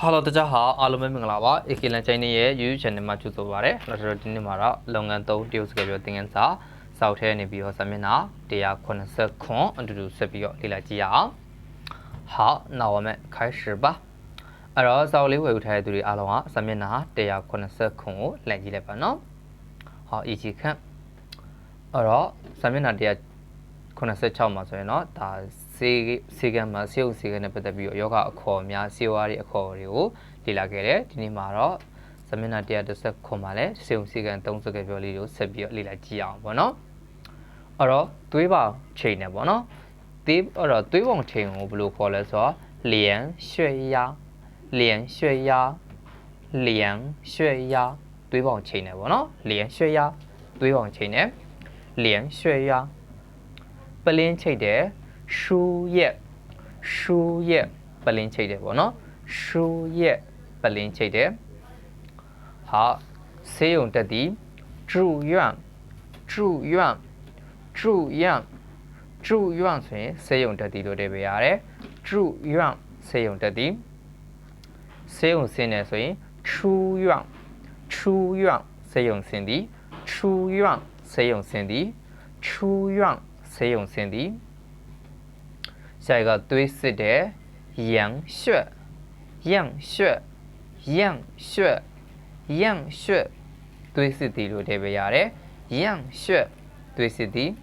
Hello 大家好အားလုံးပဲမင်္ဂလာပါ AK လန်ချိုင်းရဲ့ YouTube channel မှာကြိုဆိုပါရစေ။ကျွန်တော်တို့ဒီနေ့မှာတော့လုပ်ငန်း3တရုတ်စကားပြောသင်ခန်းစာစောက်ထဲနေပြီးတော့စာမျက်နှာ180ခွန်အတူတူဆက်ပြီးတော့လေ့လာကြည့်ရအောင်။好，那我们开始吧。အဲ့တော့စောက်လေးဝယ်ယူထားတဲ့သူတွေအားလုံးကစာမျက်နှာ180ခွန်ကိုလည်ကြည့်လိုက်ပါနော်။好，一起看。အဲ့တော့စာမျက်နှာ186မှာဆိုရင်တော့ဒါ စေစေကံမှာစေုပ်စေကံနဲ့ပတ်သက်ပြီးတော့ယောဂအခေါ်များစေဝါးတွေအခေါ်တွေကိုလေ့လာခဲ့တယ်ဒီနေ့မှာတော့ဇမင်နာ130ခွန်မှာလည်းစေုပ်စေကံ30စကားပြောလေးကိုဆက်ပြီးတော့လေ့လာကြည့်အောင်ပေါ့နော်အဲ့တော့သွေးပေါင်ချိန်နဲ့ပေါ့နော်သွေးအဲ့တော့သွေးပေါင်ချိန်ကိုဘယ်လိုခေါ်လဲဆိုတော့လျံရွှေရလျံရွှေရလျံရွှေရသွေးပေါင်ချိန်နဲ့ပေါ့နော်လျံရွှေရသွေးပေါင်ချိန်နဲ့လျံရွှေရပလင်းချိန်တယ် ရှူရက်ရှူရက်ပလင်းချိတ်တယ်ပေါ့နော်ရှူရက်ပလင်းချိတ်တယ်好ဆေးရုံတက်သည်住院住院住院住院ဆိုရင်ဆေးရုံတက်သည်လို့တည်ပေးရတယ်住院ဆေးရုံတက်သည်ဆေးရုံဆင်းတယ်ဆိုရင်出院出院ဆေးရုံဆင်းသည်出院ဆေးရုံဆင်းသည်出院ဆေးရုံဆင်းသည် 下一个堆四的阳穴，阳穴，阳穴，阳穴，堆四的လို့တည်ပေးရတယ်။阳穴堆四的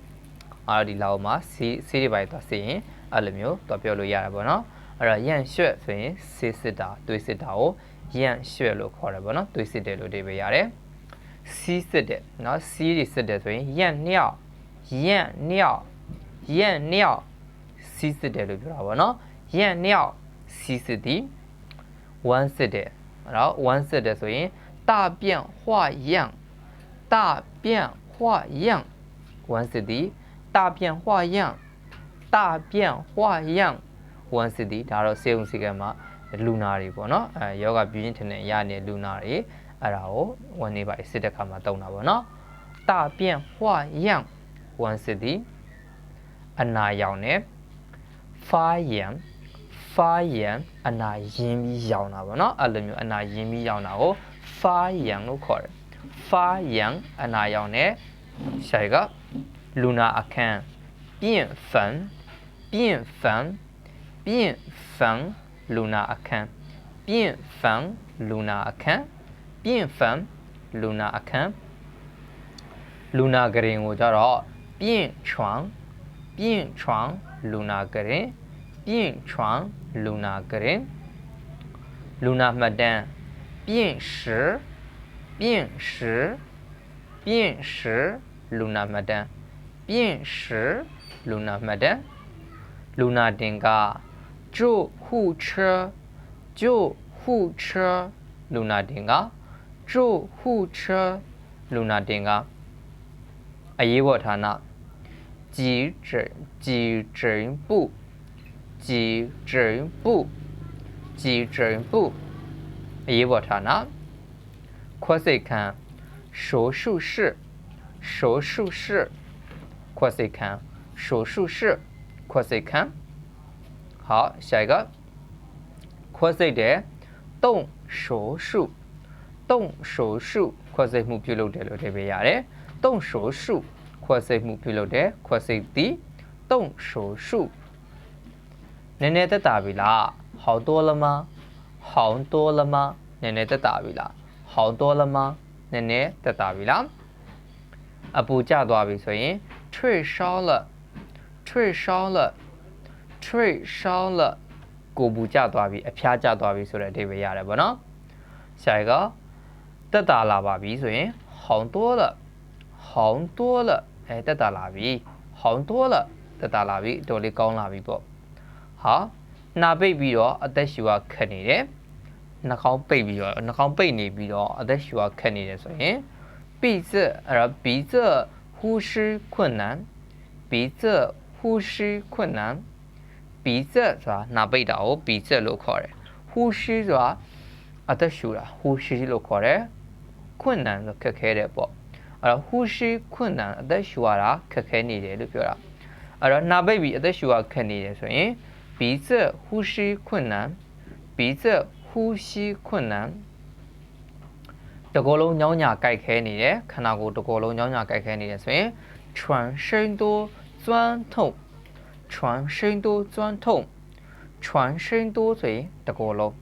အားဒီလောက်မှာစီစီတွေပိုင်းသွားစီရင်အဲ့လိုမျိုးတော့ပြောလို့ရတာပေါ့နော်။အဲ့တော့阳穴ဆိုရင်စီစစ်တာ堆စစ်တာကို阳穴လို့ခေါ်တယ်ပေါ့နော်။堆စစ်တယ်လို့တည်ပေးရတယ်။စီးစစ်တယ်နော်စီးတွေစစ်တယ်ဆိုရင်阳尿阳尿阳尿 စီးစစ်တယ်လို့ပြောတာပေါ့နော်။ရန်မြောက်စီးစစ်သည်ဝမ်းစစ်တယ်။အဲ့တော့ဝမ်းစစ်တယ်ဆိုရင်大便化样大便化样ဝမ်းစစ်သည်大便化样大便化样ဝမ်းစစ်သည်ဒါတော့စေုံစီကံမှာလူနာတွေပေါ့နော်အဲယောဂပြင်းထန်တဲ့ရနေလူနာတွေအဲ့ဒါကိုဝန်နေပါစစ်တဲ့ခါမှာတုံတာပေါ့နော်大便化样ဝမ်းစစ်သည်အနာရောင်နဲ့ fire fire အနာရင်းပြီးရောင်တာပေါ့နော်အဲ့လိုမျိုးအနာရင်းပြီးရောင်တာကို fire လို့ခေါ်တယ် fire အနာရောင်တဲ့ရှာရကလူနာအခန်းပြင်ဖန်ပြင်ဖန်ပြင်ဖန်လူနာအခန်းပြင်ဖန်လူနာအခန်းပြင်ဖန်လူနာအခန်းလူနာဂရင်ကိုကြတော့ပြင်ချွန် ပြင်ချွန်လူနာကရင်ပြင်ချွန်လူနာကရင်လူနာမှတ်တမ်းပြင်ရှိပြင်ရှိပြင်ရှိလူနာမှတ်တမ်းပြင်ရှိလူနာမှတ်တမ်းလူနာတင်ကကျို့ခုချကျို့ခုချလူနာတင်ကကျို့ခုချလူနာတင်ကအရေးပေါ်ဌာန 急诊、急诊部急诊部急诊部 e what ana 手术室手术室 corsican 手术室扩散看好下一个扩散点动手术动手术 cosmophilia 嘞动手术 ခွက်စိတ်မှုပြုလုပ်တယ်ခွက်စိတ်သည်တုံဆိုစုနည်းနည်းသက်တာပြီလားဟောင်းတော်လမဟောင်းတော်လမနည်းနည်းသက်တာပြီလားဟောင်းတော်လမနည်းနည်းသက်တာပြီလားအပူကျသွားပြီဆိုရင်ထွေရှောင်းလထွေရှောင်းလထွေရှောင်းလကိုပူကျသွားပြီအဖျားကျသွားပြီဆိုတဲ့အဓိပ္ပာယ်ရတယ်ဗောနော်ဆရာကတက်တာလာပါပြီဆိုရင်ဟောင်းတော်လ 了好多了အဲတက်တာလာပြီ好多了တက်တာလာပြီတော်လေးကောင်းလာပြီပေါ့ဟာနာပိတ်ပြီးတော့အသက်ရှူကခက်နေတယ်နှာခေါင်းပိတ်ပြီးတော့နှာခေါင်းပိတ်နေပြီးတော့အသက်ရှူကခက်နေတယ်ဆိုရင်鼻子အဲ့တော့鼻子呼吸困难鼻子呼吸困难鼻子ဆိုတာနှာပိတ်တာကို鼻子လို့ခေါ်တယ်呼吸ဆိုတာအသက်ရှူတာ呼吸လို့ခေါ်တယ်困难ဆိုခက်ခဲတယ်ပေါ့ အဲ့တော့呼吸困难အသက်ရှူရတာခက်ခဲနေတယ်လို့ပြောတာအဲ့တော့နှာပိတ်ပြီးအသက်ရှူရခက်နေတယ်ဆိုရင်鼻子呼吸困难鼻子呼 吸困难တကောလုံးညောင်းညာကြိုက်ခဲနေတယ်ခန္ဓာကိုယ်တကောလုံးညောင်းညာကြိုက်ခဲနေတယ်ဆိုရင်喘声多钻痛喘声多钻痛喘声多ဆိုရင်တကောလုံး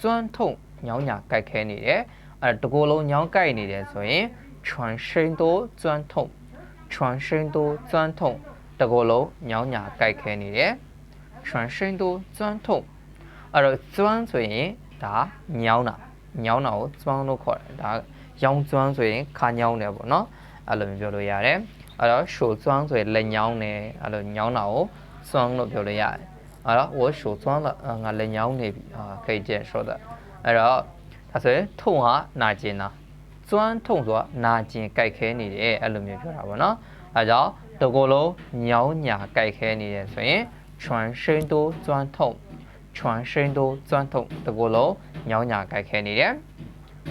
钻痛ညောင်းညာကြိုက်ခဲနေတယ်အဲတကောလုံးညောင်းကြိုက်နေတယ်ဆိုရင် 喘声多钻痛喘声多钻痛တကောလုံးညောင်းညာကြိုက်ခဲနေတယ်喘声多钻痛အဲ့တော့钻ဆိုရင်ဒါညောင်းတာညောင်းတာကို钻လို့ခေါ်တယ်ဒါရောင်း钻ဆိုရင်ခါညောင်းတယ်ပေါ့နော်အဲ့လိုမျိုးပြောလို့ရတယ်အဲ့တော့ရှု钻ဆိုရင်လက်ညောင်းတယ်အဲ့လိုညောင်းတာကို钻လို့ပြောလို့ရတယ်အဲ့တော့我手钻了အာငါလက်ညောင်းနေပြီအာ可以这样说的အဲ့တော့ဒါဆိုရင်ထုံဟာနာကျင်တာ စွမ်းထုံစွာနာကျင်ကြိုက်ခဲနေတယ်အဲ့လိုမျိုးပြောတာပေါ့နော်အဲကြောင့်တကောလုံးညောင်းညာကြိုက်ခဲနေတယ်ဆိုရင်ချွန်ရှင်းတိုးစွမ်းထုံချွန်ရှင်းတိုးစွမ်းထုံတကောလုံးညောင်းညာကြိုက်ခဲနေတယ်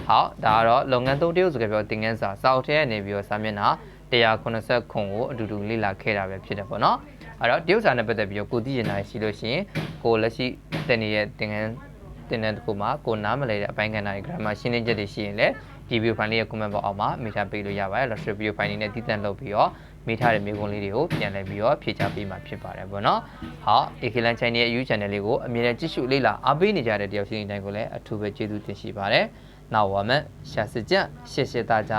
ဟုတ်ဒါကတော့လုပ်ငန်းသုံးတရုပ်စကားပြောတင်ငန်းစာစောက်ထဲနေပြီးတော့စာမျက်နှာ189ခုကိုအတူတူလေ့လာခဲ့တာပဲဖြစ်တယ်ပေါ့နော်အဲ့တော့တရုပ်စာနဲ့ပတ်သက်ပြီးတော့ကိုသိရင်နိုင်ရှိလို့ရှိရင်ကိုလက်ရှိတင်နေတဲ့တင်ငန်းတင်တဲ့တခုမှာကိုနားမလဲတဲ့အပိုင်းကဏ္ဍတွေ grammar ရှင်းလင်းချက်တွေရှိရင်လည်း ဒီ video file လေးရဲ့ comment box အောက်မှာမိထားပေးလို့ရပါတယ် illustrator video file လေးနဲ့တည်တံ့လုပ်ပြီးတော့မိထားတဲ့မိကွန်းလေးတွေကိုပြန်လည်ပြီးတော့ဖြည့်ချပေးမှာဖြစ်ပါတယ်ပေါ့နော်ဟော AKLAN Channel ရဲ့ YouTube channel လေးကိုအမြဲတမ်းကြည့်ရှုလေ့လာအားပေးနေကြတဲ့တယောက်ချင်းတိုင်းကိုလည်းအထူးပဲကျေးဇူးတင်ရှိပါတယ်နောက်ဝါမန်ရှာစစ်ကြရှေ့ရှေ့သားကြ